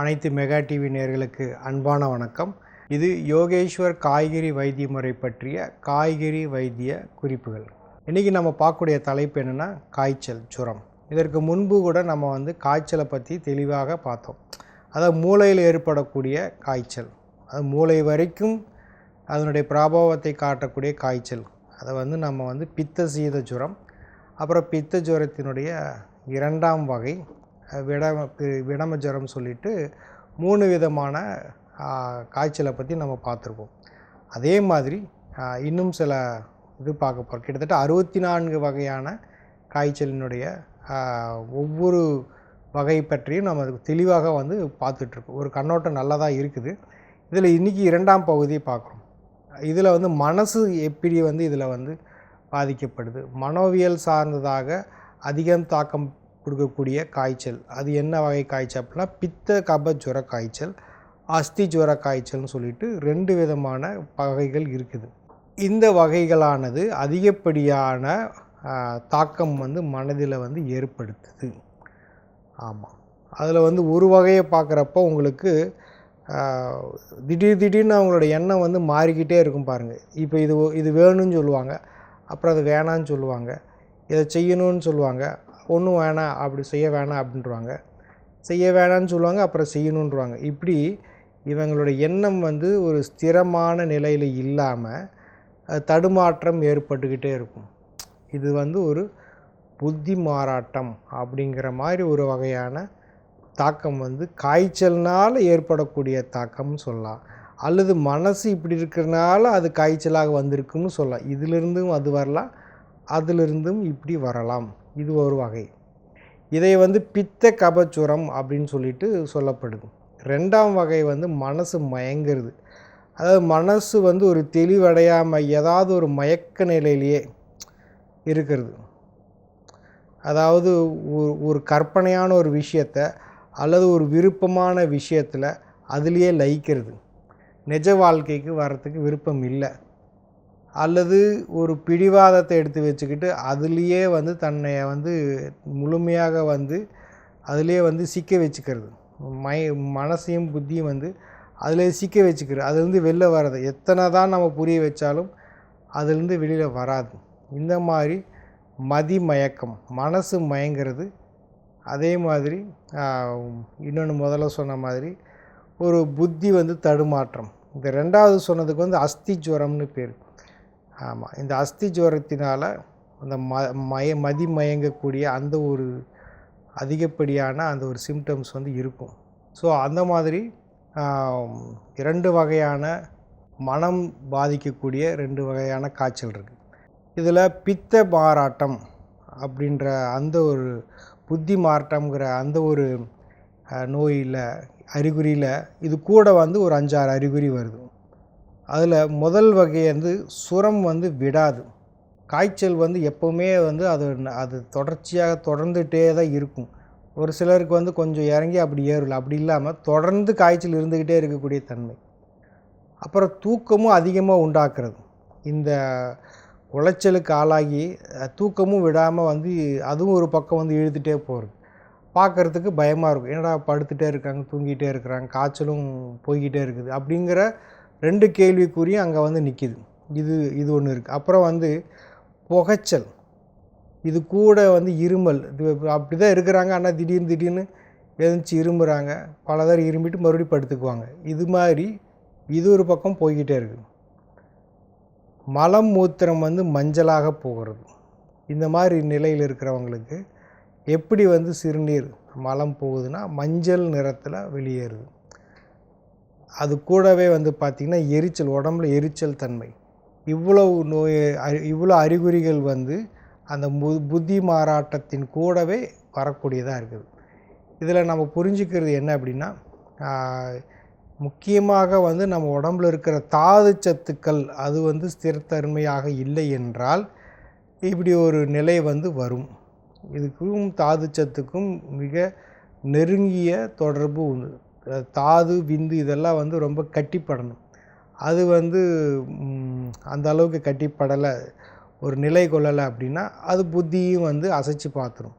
அனைத்து mega TV நேர்களுக்கு அன்பான வணக்கம். இது யோகேஸ்வர் காய்கறி வைத்திய முறை பற்றிய காய்கறி வைத்திய குறிப்புகள். இன்றைக்கி நம்ம பார்க்கக்கூடிய தலைப்பு என்னென்னா காய்ச்சல் சுரம் இதற்கு முன்பு கூட நம்ம வந்து காய்ச்சலை பற்றி தெளிவாக பார்த்தோம். அதாவது மூளையில் ஏற்படக்கூடிய காய்ச்சல். அது மூளை வரைக்கும் அதனுடைய பிரபாவத்தை காட்டக்கூடிய காய்ச்சல். அதை வந்து நம்ம வந்து பித்த சீத ஜுரம் அப்புறம் பித்த ஜுரத்தினுடைய இரண்டாம் வகை விடம பி- விடம ஜுரம் சொல்லிட்டு மூணு விதமான காய்ச்சலை பற்றி நம்ம பார்த்துருக்கோம் அதே மாதிரி இன்னும் சில இது பார்க்க போகிறோம் கிட்டத்தட்ட அறுபத்தி நான்கு வகையான காய்ச்சலினுடைய ஒவ்வொரு வகை பற்றியும் நம்ம அதுக்கு தெளிவாக வந்து பார்த்துட்ருக்கோம். ஒரு கண்ணோட்டம் நல்லதாக இருக்குது. இதில் இன்றைக்கி இரண்டாம் பகுதியை பார்க்குறோம். இதில் வந்து மனசு எப்படி வந்து இதில் வந்து பாதிக்கப்படுது? மனோவியல் சார்ந்ததாக அதிகம் தாக்கம் கொடுக்கக்கூடிய காய்ச்சல். அது என்ன வகை காய்ச்சல் அப்படின்னா பித்த கப ஜுர காய்ச்சல் அஸ்தி ஜுர காய்ச்சல்னு சொல்லிட்டு ரெண்டு விதமான வகைகள் இருக்குது. இந்த வகைகளானது அதிகப்படியான தாக்கம் வந்து மனதில் வந்து ஏற்படுத்துது. ஆமாம் அதில் வந்து ஒரு வகையை பார்க்குறப்போ உங்களுக்கு திடீர் திடீர்னு அவங்களோட எண்ணம் வந்து மாறிக்கிட்டே இருக்கும் பாருங்கள் இப்போ இது இது வேணும்னு சொல்லுவாங்க. அப்புறம் அது வேணான்னு சொல்லுவாங்க. இதை செய்யணும்னு சொல்லுவாங்க. ஒன்றும் வேணாம் அப்படி செய்ய வேணாம் அப்படின்றவாங்க. செய்ய வேணான்னு சொல்லுவாங்க அப்புறம் செய்யணுன்றவாங்க இப்படி இவங்களோட எண்ணம் வந்து ஒரு ஸ்திரமான நிலையில் இல்லாமல் தடுமாற்றம் ஏற்பட்டுக்கிட்டே இருக்கும். இது வந்து ஒரு புத்தி மாறாட்டம் அப்படிங்கிற மாதிரி ஒரு வகையான தாக்கம் வந்து காய்ச்சல்னால் ஏற்படக்கூடிய தாக்கம்னு சொல்லலாம். அல்லது மனசு இப்படி இருக்கிறனால அது காய்ச்சலாக வந்திருக்குன்னு சொல்லலாம். இதிலிருந்தும் அது வரலாம் அதிலிருந்தும் இப்படி வரலாம். இது ஒரு வகை. இதை வந்து பித்த கபச்சுரம் அப்படின்னு சொல்லிட்டு சொல்லப்படுது. ரெண்டாம் வகை வந்து மனசு மயங்கிறது. அதாவது மனசு வந்து ஒரு தெளிவடையாமல் ஏதாவது ஒரு மயக்க நிலையிலேயே இருக்கிறது. அதாவது ஒரு ஒரு கற்பனையான ஒரு விஷயத்தை அல்லது ஒரு விருப்பமான விஷயத்தில் அதுலேயே லயிக்கிறது. நிஜ வாழ்க்கைக்கு வர்றதுக்கு விருப்பம் இல்லை. அல்லது ஒரு பிடிவாதத்தை எடுத்து வச்சுக்கிட்டு அதுலேயே வந்து தன்னை வந்து முழுமையாக வந்து அதுலேயே வந்து சிக்க வச்சுக்கிறது. மை மனசையும் புத்தியும் வந்து அதுலேயே சிக்க வச்சுக்கிறது. அதுலேருந்து வெளில வர்றது. எத்தனை தான் நம்ம புரிய வச்சாலும் அதுலேருந்து வெளியில் வராது. இந்த மாதிரி மதி மயக்கம் மனசு மயங்கிறது அதே மாதிரி இன்னொன்று முதல்ல சொன்ன மாதிரி ஒரு புத்தி வந்து தடுமாற்றம். இந்த ரெண்டாவது சொன்னதுக்கு வந்து அஸ்தி ஜுரம்னு பேர். ஆமாம் இந்த அஸ்தி ஜோரத்தினால் அந்த ம மய மதி மயங்கக்கூடிய அந்த ஒரு அதிகப்படியான அந்த ஒரு சிம்டம்ஸ் வந்து இருக்கும். ஸோ அந்த மாதிரி இரண்டு வகையான மனம் பாதிக்கக்கூடிய ரெண்டு வகையான காய்ச்சல் இருக்குது இதில் பித்த மாறாட்டம் அப்படின்ற அந்த ஒரு புத்தி மாறாட்டம்ங்கிற அந்த ஒரு நோயில் அறிகுறியில் இது கூட வந்து ஒரு அஞ்சாறு அறிகுறி வருது. அதில் முதல் வகை வந்து சுரம் வந்து விடாது. காய்ச்சல் வந்து எப்போவுமே வந்து அது அது தொடர்ச்சியாக தொடர்ந்துகிட்டே தான் இருக்கும். ஒரு சிலருக்கு வந்து கொஞ்சம் இறங்கி அப்படி ஏறல. அப்படி இல்லாமல் தொடர்ந்து காய்ச்சல் இருந்துக்கிட்டே இருக்கக்கூடிய தன்மை. அப்புறம் தூக்கமும் அதிகமாக உண்டாக்குறது. இந்த உளைச்சலுக்கு ஆளாகி தூக்கமும் விடாமல் வந்து அதுவும் ஒரு பக்கம் வந்து இழுத்துகிட்டே போகிறது. பார்க்குறதுக்கு பயமாக இருக்கும். என்னடா படுத்துகிட்டே இருக்காங்க தூங்கிட்டே இருக்கிறாங்க காய்ச்சலும் போய்கிட்டே இருக்குது. அப்படிங்கிற ரெண்டு கேள்விக்குறியும் அங்கே வந்து நிற்கிது இது இது ஒன்று இருக்குது அப்புறம் வந்து புகைச்சல். இது கூட வந்து இருமல். இது அப்படி தான் இருக்கிறாங்க. ஆனால் திடீர்னு திடீர்னு எழுந்துச்சு இருமுறாங்க. பல தடவை இரும்பிட்டு மறுபடியும் படுத்துக்குவாங்க. இது மாதிரி இது ஒரு பக்கம் போய்கிட்டே இருக்குது மலம் மூத்திரம் வந்து மஞ்சளாக போகிறது. இந்த மாதிரி நிலையில் இருக்கிறவங்களுக்கு எப்படி வந்து சிறுநீர் மலம் போகுதுன்னா மஞ்சள் நிறத்தில் வெளியேறுது. அது கூடவே வந்து பார்த்திங்கன்னா எரிச்சல் உடம்புல எரிச்சல் தன்மை. இவ்வளவு நோய் இவ்வளோ அறிகுறிகள் வந்து அந்த மு புத்தி மாறாட்டத்தின் கூடவே வரக்கூடியதாக இருக்குது. இதில் நம்ம புரிஞ்சுக்கிறது என்ன அப்படின்னா முக்கியமாக வந்து நம்ம உடம்புல இருக்கிற தாது சத்துக்கள் அது வந்து ஸ்திரத்தன்மையாக இல்லை என்றால் இப்படி ஒரு நிலை வந்து வரும். இதுக்கும் தாது சத்துக்கும் மிக நெருங்கிய தொடர்பு உண்டு. தாது விந்து இதெல்லாம் வந்து ரொம்ப கட்டிப்படணும். அது வந்து அந்த அளவுக்கு கட்டிப்படலை ஒரு நிலை கொள்ளலை அப்படின்னா அது புத்தியும் வந்து அசைச்சு பார்த்துரும்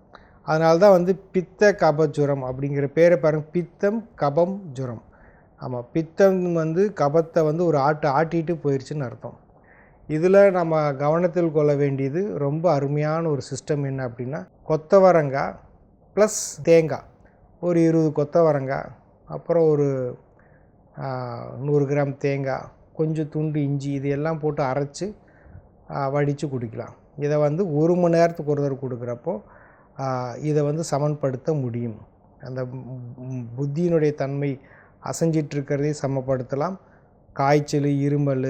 அதனால தான் வந்து பித்த கப ஜுரம் அப்படிங்கிற பேரை பாருங்க. பித்தம் கபம் ஜுரம். ஆமாம் பித்தம் வந்து கபத்தை வந்து ஒரு ஆட்டு ஆட்டிட்டு போயிடுச்சுன்னு அர்த்தம். இதில் நம்ம கவனத்தில் கொள்ள வேண்டியது ரொம்ப அருமையான ஒரு சிஸ்டம் என்ன அப்படின்னா கொத்தவரங்காய் ப்ளஸ் தேங்காய் ஒரு இருபது கொத்தவரங்காய் அப்புறம் ஒரு நூறு கிராம் தேங்காய் கொஞ்சம் துண்டு இஞ்சி இது எல்லாம் போட்டு அரைச்சி வடித்து குடிக்கலாம். இதை வந்து ஒரு மணி நேரத்துக்கு ஒரு தடவை கொடுக்குறப்போ இதை வந்து சமன்படுத்த முடியும். அந்த புத்தியினுடைய தன்மை அசைஞ்சிட்டு சமப்படுத்தலாம். காய்ச்சல் இருமல்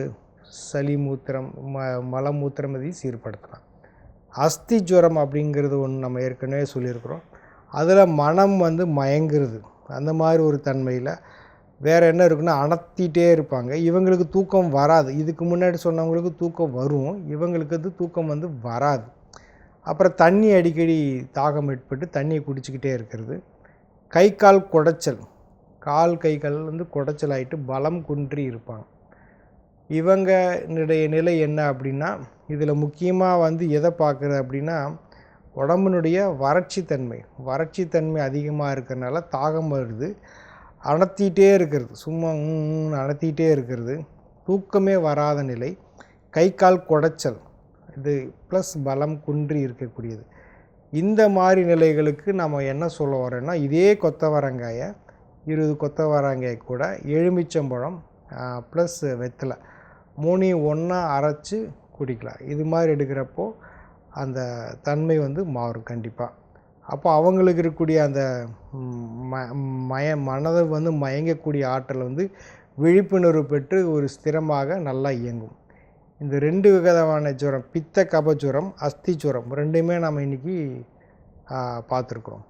சளி மூத்திரம் ம மலமூத்திரம் இதையும் சீர்படுத்தலாம். அஸ்தி ஜுரம் அப்படிங்கிறது ஒன்று நம்ம ஏற்கனவே சொல்லியிருக்கிறோம். அதில் மனம் வந்து மயங்கிறது. அந்த மாதிரி ஒரு தன்மையில் வேறு என்ன இருக்குன்னா அணத்திட்டே இருப்பாங்க. இவங்களுக்கு தூக்கம் வராது. இதுக்கு முன்னாடி சொன்னவங்களுக்கு தூக்கம் வரும். இவங்களுக்கு வந்து தூக்கம் வந்து வராது. அப்புறம் தண்ணி அடிக்கடி தாகம் ஏற்பட்டு தண்ணியை குடிச்சிக்கிட்டே இருக்கிறது. கை கால் குடைச்சல். கால் கை கால் வந்து குடைச்சல் ஆகிட்டு பலம் குன்றி இருப்பாங்க. இவங்களுடைய நிலை என்ன அப்படின்னா இதில் முக்கியமாக வந்து எதை பார்க்குறது அப்படின்னா உடம்பினுடைய வறட்சி தன்மை வறட்சி தன்மை அதிகமாக இருக்கிறனால தாகம் வருது. அணத்திட்டே இருக்கிறது. சும்மா ம், அணத்திட்டே இருக்கிறது. தூக்கமே வராத நிலை. கை கால் குடைச்சல். இது ப்ளஸ் பலம் குன்றி இருக்கக்கூடியது. இந்த மாதிரி நிலைகளுக்கு நம்ம என்ன சொல்ல வரோன்னா இதே கொத்தவரங்காயை இருபது கொத்தவரங்காய் கூட எலுமிச்சம்பழம் ப்ளஸ் வெத்தலை மூணையும் ஒன்றா அரைச்சி குடிக்கலாம். இது மாதிரி எடுக்கிறப்போ அந்த தன்மை வந்து மாறும் கண்டிப்பாக அப்போ அவங்களுக்கு இருக்கக்கூடிய அந்த ம மய மனதை வந்து மயங்கக்கூடிய ஆற்றல் வந்து விழிப்புணர்வு பெற்று ஒரு ஸ்திரமாக நல்லா இயங்கும். இந்த ரெண்டு விதமான ஜுரம் பித்த கபஜுரம் அஸ்தி ஜுரம் ரெண்டுமே நம்ம இன்றைக்கி பார்த்துருக்குறோம்.